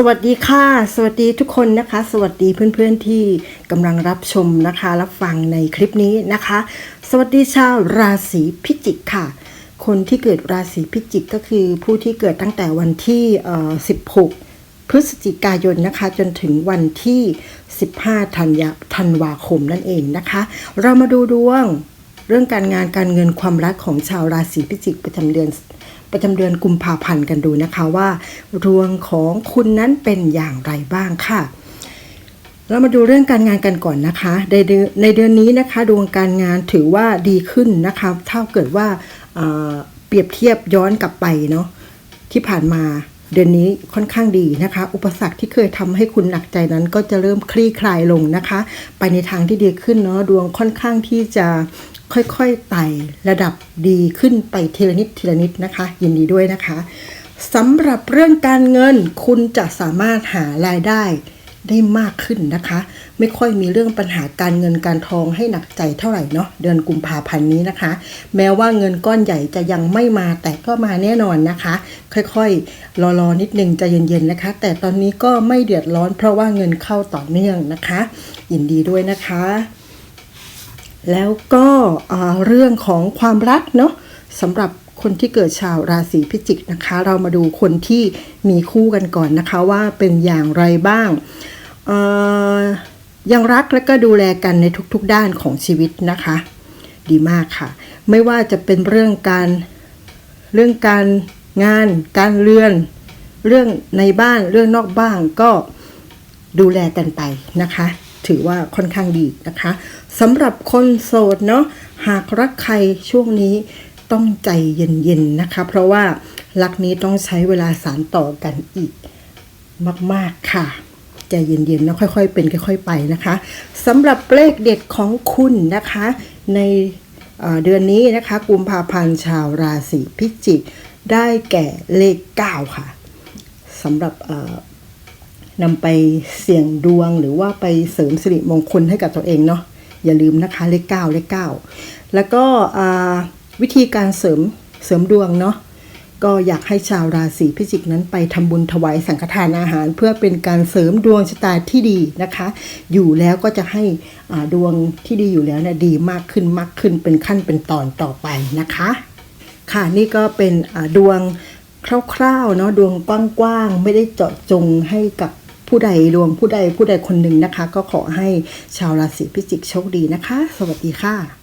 สวัสดีค่ะ สวัสดีทุกคนนะคะ สวัสดีเพื่อนๆที่กำลังรับชมนะคะ รับฟังในคลิปนี้นะคะ สวัสดีชาวราศีพิจิกค่ะ คนที่เกิดราศีพิจิกก็คือผู้ที่เกิดตั้งแต่วันที่ 16 พฤศจิกายนนะคะ จนถึงวันที่ 15 ธันยธันวาคมนั่นเองนะคะ เรามาดูดวง เรื่องการงานการเงินความรักของชาวราศีพิจิกประจำเดือนประจำเดือนกุมภาพันธ์กันดูนะคะว่าดวงของคุณนั้นเป็นอย่างไรบ้างค่ะ เรามาดูเรื่องการงานกันก่อนนะคะในเดือนในเดือนนี้นะคะ ดวงการงานถือว่าดีขึ้นนะคะเท่าเกิดว่าเอ่อเปรียบเทียบย้อนกลับไปเนาะที่ผ่านมา เดือนนี้ค่อนข้างดีนะคะ อุปสรรคที่เคยทำให้คุณหนักใจนั้น ก็จะเริ่มคลี่คลายลงนะคะ ไปในทางที่ดีขึ้นเนาะดวงค่อนข้างที่จะค่อยๆไต่ระดับดีขึ้นไปทีละนิดทีละนิดนะคะ ยินดีด้วยนะคะสำหรับเรื่องการเงินคุณจะสามารถหารายได้ ได้มากขึ้นนะคะ ไม่ค่อยมีเรื่องปัญหาการเงินการทองให้หนักใจเท่าไหร่เนาะเดือนกุมภาพันธ์นี้นะคะ แม้ว่าเงินก้อนใหญ่จะยังไม่มาแต่ก็มาแน่นอนนะคะ ค่อยๆ รอๆนิดนึงใจะเย็นๆนะคะ แต่ตอนนี้ก็ไม่เดือดร้อนเพราะว่าเงินเข้าต่อเนื่องนะคะ ยินดีด้วยนะคะ แล้วก็เรื่องของความรักเนาะสำหรับคนที่เกิดชาวราศีพิจิกนะคะ เรามาดูคนที่มีคู่กันก่อนนะคะว่าเป็นอย่างไรบ้าง ยังรักและก็ดูแลกันในทุกๆด้านของชีวิตนะคะ ดีมากค่ะ ไม่ว่าจะเป็นเรื่องการเรื่องการงาน การเรือน เรื่องในบ้านเรื่องนอกบ้านก็ดูแลกันไปนะคะ ถือว่าค่อนข้างดีนะคะสำหรับคนโสดเนาะหากรักใครช่วงนี้ต้องใจเย็นๆนะคะ เพราะว่ารักนี้ต้องใช้เวลาสารต่อกันอีกมาก ๆ ค่ะ ใจเย็นๆนะค่อยๆ เป็นค่อยๆไปนะคะสำหรับเลขเด็ดของคุณนะคะ ในเดือนนี้นะคะกุมภาพันธ์ชาวราศีพิจิกได้แก่เลข 9 ค่ะสำหรับเอ่อนำไปเสี่ยงดวงหรือว่าไปเสริมสิริมงคลให้กับตัวเองเนาะอย่าลืมนะคะเลขเก้าเลขเก้าแล้วก็วิธีการเสริมเสริมดวงเนาะ ก็อยากให้ชาวราศีพิจิกนั้นไปทำบุญถวายสังฆทานอาหาร เพื่อเป็นการเสริมดวงชะตาที่ดีนะคะ อยู่แล้วก็จะให้อาดวงที่ดีอยู่แล้วเนี่ยดีมากขึ้นมากขึ้นเป็นขั้นเป็นตอนต่อไปนะคะ ค่ะนี่ก็เป็นดวงคร่าวๆเนาะดวงกว้างๆไม่ได้เจาะจงให้กับผู้ใดดวงผู้ใดผู้ใดคนหนึ่งนะคะ ก็ขอให้ชาวราศีพิจิกโชคดีนะคะ สวัสดีค่ะ